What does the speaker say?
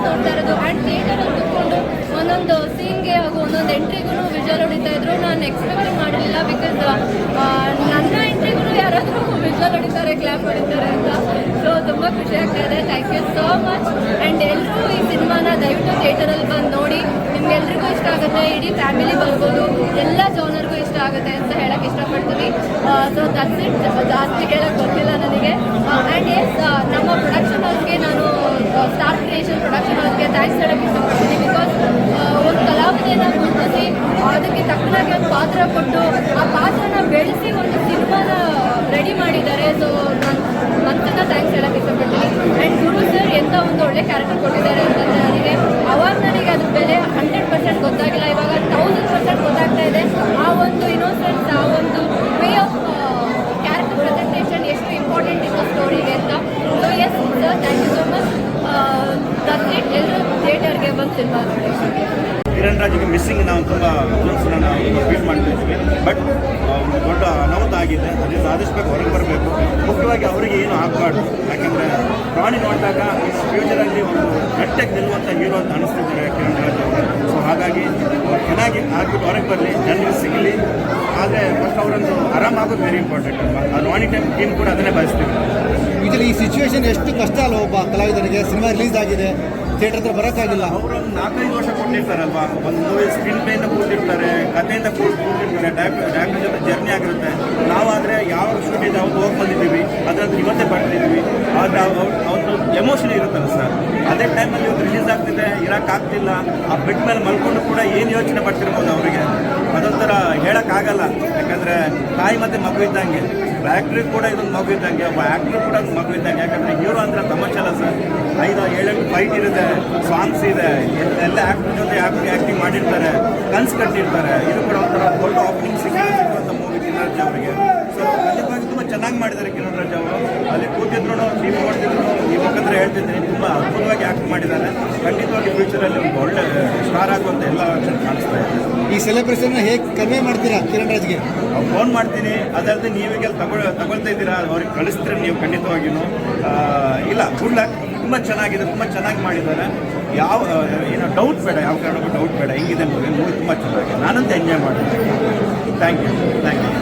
Face ನೋಡ್ತಾ ಇರೋದು and theatre ಕುತ್ಕೊಂಡು ಒಂದೊಂದು ಸೀನ್ಗೆ ಹಾಗೂ ಒಂದೊಂದು ಎಂಟ್ರಿಗೂ ವಿಜುವಲ್ ಹೊಡಿತಾ ಇದ್ರು. ನಾನು ಎಕ್ಸ್ಪೆಕ್ಟ್ ಮಾಡಲಿಲ್ಲ ಬಿಕಾಸ್ ನನ್ನ ಎಂಟ್ರಿಗೂ ಯಾರಾದರೂ ವಿಜುವಲ್ ಹೊಡಿತಾರೆ ಕ್ಲಾಪ್ ಹೊಡಿತಾರೆ ಅಂತ. ಸೊ ತುಂಬ ಖುಷಿ ಆಗ್ತಾ ಇದೆ. Thank you so much and ಎಲ್ಲರೂ ಈ ಸಿನಿಮಾನ ದಯವಿಟ್ಟು ಥಿಯೇಟರಲ್ಲಿ ಬಂದು ನೋಡಿ. ನಿಮ್ಗೆಲ್ರಿಗೂ ಇಷ್ಟ ಆಗುತ್ತೆ. ಇಡೀ ಫ್ಯಾಮಿಲಿ ಬರ್ಬೋದು. ಎಲ್ಲ ಜೋನರ್ಗೂ ಇಷ್ಟ ಆಗುತ್ತೆ ಅಂತ ಹೇಳಕ್ಕೆ ಇಷ್ಟಪಡ್ತೀನಿ. ಸೊ ದಟ್ಸ್ ಇಟ್ ಜಾಸ್ತಿ ಹೇಳಕ್ ಗೊತ್ತಿಲ್ಲ ನನಗೆ ಆ್ಯಂಡ್ ಎಸ್ ನಮ್ಮ ಪ್ರೊಡಕ್ಷನ್ ಅವ್ರಿಗೆ ನಾನು ಸ್ಟಾರ್ ಕ್ರಿಯೇಷನ್ ಪ್ರೊಡಕ್ಷನ್ ಅವ್ರಿಗೆ ಥ್ಯಾಂಕ್ಸ್ ಹೇಳಕ್ ಇಷ್ಟಪಡ್ತೀನಿ ಬಿಕಾಸ್ ಒಂದು ಕಲಾವಿದೆನ ಗುರುತಿಸಿ ಅದಕ್ಕೆ ತಕ್ಕನಾಗಿ ಒಂದು ಪಾತ್ರ ಕೊಟ್ಟು ಆ ಪಾತ್ರನ ಬೆಳೆಸಿ ಒಂದು ಸಿನಿಮಾನ ರೆಡಿ ಮಾಡಿದ್ದಾರೆ ಸೊ ಮತ್ತನ್ನ ಥ್ಯಾಂಕ್ಸ್ ಹೇಳಕ್ ಇಷ್ಟಪಡ್ತೀನಿ. ಆ್ಯಂಡ್ ಗುರು ಸರ್ ಎಂತ ಒಂದು ಒಳ್ಳೆ ಕ್ಯಾರೆಕ್ಟರ್ ಕೊಟ್ಟಿದ್ದಾರೆ ಅಂತ ನನಗೆ ಅವಾಗ ನನಗೆ ಅದ್ರ ಬೆಲೆ ಹಂಡ್ರೆಡ್ ಪರ್ಸೆಂಟ್ ಗೊತ್ತಾಗಿಲ್ಲ. ಇವಾಗ ತೌಸಂಡ್ ಪರ್ಸೆಂಟ್ ಗೊತ್ತಾಗ್ತಾ ಇದೆ. ಆ ಒಂದು ಇನೋಸೆನ್ಸ್ ಆ ಒಂದು ವೇ ಆಫ್ ಕ್ಯಾರೆಕ್ಟರ್ ಪ್ರೆಸೆಂಟೇಷನ್ ಎಷ್ಟು ಇಂಪಾರ್ಟೆಂಟ್ ಇತ್ತು ಸ್ಟೋರಿಗೆ ಅಂತ. So yes sir thank you so much it ಎಲ್ಲರೂ ಥಿಯೇಟರ್ಗೆ ಬಂದು ಸಿನಿಮಾ ಕಿರಣ್ ರಾಜ್ಗೆ ಮಿಸ್ಸಿಂಗ್ ನಾವು ತುಂಬ ಫೀಲ್ ಮಾಡ್ತಾ ಬಟ್ ದೊಡ್ಡ ಆದಷ್ಟು ಹೊರಗೆ ಬರಬೇಕು. ಮುಖ್ಯವಾಗಿ ಅವರಿಗೆ ಏನು ಆಗಬಾರ್ದು. ಯಾಕೆಂದರೆ ಪ್ರಾಣಿ ನೋಡಿದಾಗ ಫ್ಯೂಚರಲ್ಲಿ ಒಂದು ಗಟ್ಟಿಗೆ ನಿಲ್ಲುವಂಥ ಹೀರೋ ಅಂತ ಅನಿಸ್ತಿದ್ದಾರೆ ಕಿರಣ್ ರಾಜ್ ಅವರು ಸೊ ಹಾಗಾಗಿ ಅವ್ರು ಚೆನ್ನಾಗಿ ಆಗ್ಬಿಟ್ಟು ಹೊರಗೆ ಬರಲಿ. ಜನರಿಗೆ ಸಿಗಲಿ. ಆದರೆ ಫಸ್ಟ್ ಅವರೊಂದು ಆರಾಮಾಗೋದು ವೆರಿ ಇಂಪಾರ್ಟೆಂಟ್ ಅಲ್ವಾ ಆ ಟೈಮ್ ಟೀಮ್ ಕೂಡ ಅದನ್ನೇ ಬಯಸ್ತೀವಿ. ಇದರಲ್ಲಿ ಈ ಸಿಚುವೇಶನ್ ಎಷ್ಟು ಕಷ್ಟ ಅಲ್ಲ ಒಬ್ಬ ಕಲಾವಿದರಿಗೆ ಸಿನಿಮಾ ರಿಲೀಸ್ ಆಗಿದೆ ಥಿಯೇಟರ್ ಹತ್ರ ಬರೋಕ್ಕಾಗಿಲ್ಲ. ಅವರೊಂದು ನಾಲ್ಕೈದು ವರ್ಷ ಕೊಟ್ಟಿರ್ತಾರಲ್ವಾ? ಒಂದು ಮೂವಿ ಸ್ಕ್ರೀನ್ ಪ್ಲೇಯಿಂದ ಕೂತಿರ್ತಾರೆ ಕಥೆಯಿಂದ ಕೂತ್ ಕೂತಿರ್ತಾರೆ ಡೈರೆಕ್ಟರ್ ಜೊತೆ ಜರ್ನಿ ಆಗಿರುತ್ತೆ. ನಾವಾದರೆ ಯಾವ ಶೂಟ್ ಇದೆ ಅವ್ರು ಹೋಗಿ ಬಂದಿದ್ದೀವಿ, ಅದ್ರಲ್ಲಿ ಇವತ್ತೇ ಬರ್ತಿದ್ವಿ. ಆದರೆ ಅವ್ರದ್ದು ಎಮೋಷನ್ ಇರುತ್ತಲ್ಲ ಸರ್ ಅದೇ ಟೈಮಲ್ಲಿ ಇವತ್ತು ರಿಲೀಸ್ ಆಗ್ತಿದೆ ಇರೋಕ್ಕಾಗ್ತಿಲ್ಲ ಆ ಬೆಡ್ ಮೇಲೆ ಮಲ್ಕೊಂಡು ಕೂಡ ಏನು ಯೋಚನೆ ಮಾಡ್ತಿರ್ಬೋದು ಅವರಿಗೆ? ಅದೊಂಥರ ಹೇಳೋಕ್ಕಾಗಲ್ಲ. ಯಾಕಂದರೆ ತಾಯಿ ಮತ್ತು ಮಗು ಇದ್ದಂಗೆ. ಆ್ಯಕ್ಟ್ರಿಗೆ ಕೂಡ ಇದೊಂದು ಮಗು ಇದ್ದಂಗೆ, ಒಬ್ಬ ಆ್ಯಕ್ಟ್ರು ಕೂಡ ಒಂದು ಮಗು ಇದ್ದಂಗೆ. ಯಾಕಂದರೆ ಹೀರೋ ಅಂದರೆ ತಮಾಷಲ್ಲ ಸರ್ ಐದು ಏಳೆಂಟು ಫೈಟ್ ಇರುತ್ತೆ ಸಾಂಗ್ಸ್ ಇದೆ. ಎಲ್ಲ ಆ್ಯಕ್ಟ್ರ್ ಜೊತೆ ಆ್ಯಕ್ಟಿಂಗ್ ಮಾಡಿರ್ತಾರೆ, ಕನ್ಸ್ ಕಟ್ಟಿರ್ತಾರೆ. ಇದು ಕೂಡ ಒಂಥರ ದೊಡ್ಡ ಓಪನಿಂಗ್ ಸಿಗುವಂಥ ಮೂವಿ ಅವರಿಗೆ. ಖಂಡಿತವಾಗಿ ತುಂಬ ಚೆನ್ನಾಗಿ ಮಾಡಿದ್ದಾರೆ ಕಿರಣ್ ರಾಜ್ ಅವರು. ಅಲ್ಲಿ ಕೂತಿದ್ರು ಟೀಮ್ ನೋಡ್ತಿದ್ರು ಈ ಮುಖಾಂತರ ಹೇಳ್ತಿದ್ದೀನಿ ತುಂಬ ಅದ್ಭುತವಾಗಿ ಆಕ್ಟ್ ಮಾಡಿದ್ದಾರೆ. ಖಂಡಿತವಾಗಿ ಫ್ಯೂಚರಲ್ಲಿ ಒಂದು ಒಳ್ಳೆ ಸ್ಟಾರ್ ಆಗುವಂಥ ಎಲ್ಲ ಕಾಣಿಸ್ತಾ ಇದೆ. ಈ ಸೆಲೆಬ್ರೇಷನ್ ಹೇಗೆ ಕಡಿಮೆ ಮಾಡ್ತೀರಾ ಕಿರಣ್ ರಾಜ್ಗೆ? ಫೋನ್ ಮಾಡ್ತೀನಿ. ಅದಲ್ಲದೆ ನೀವೀಗ ತಗೊಳ್ ತಗೊಳ್ತಾ ಇದ್ದೀರಾ? ಅವ್ರಿಗೆ ಕಳಿಸ್ತೀರ ನೀವು ಖಂಡಿತವಾಗಿಯೂ ಇಲ್ಲ ಗುಡ್ ಲಕ್ ತುಂಬ ಚೆನ್ನಾಗಿದೆ ತುಂಬ ಚೆನ್ನಾಗಿ ಮಾಡಿದ್ದಾರೆ. ಯಾವ ಏನೋ ಡೌಟ್ ಬೇಡ ಯಾವ ಕಾರಣಕ್ಕೂ ಡೌಟ್ ಬೇಡ. ಹೆಂಗಿದೆ ಮೂವಿ ಮೂವಿ ತುಂಬ ಚೆನ್ನಾಗಿದೆ. ನಾನಂತೂ ಎಂಜಾಯ್ ಮಾಡಿದ್ದೆ ಥ್ಯಾಂಕ್ ಯು ಥ್ಯಾಂಕ್ ಯು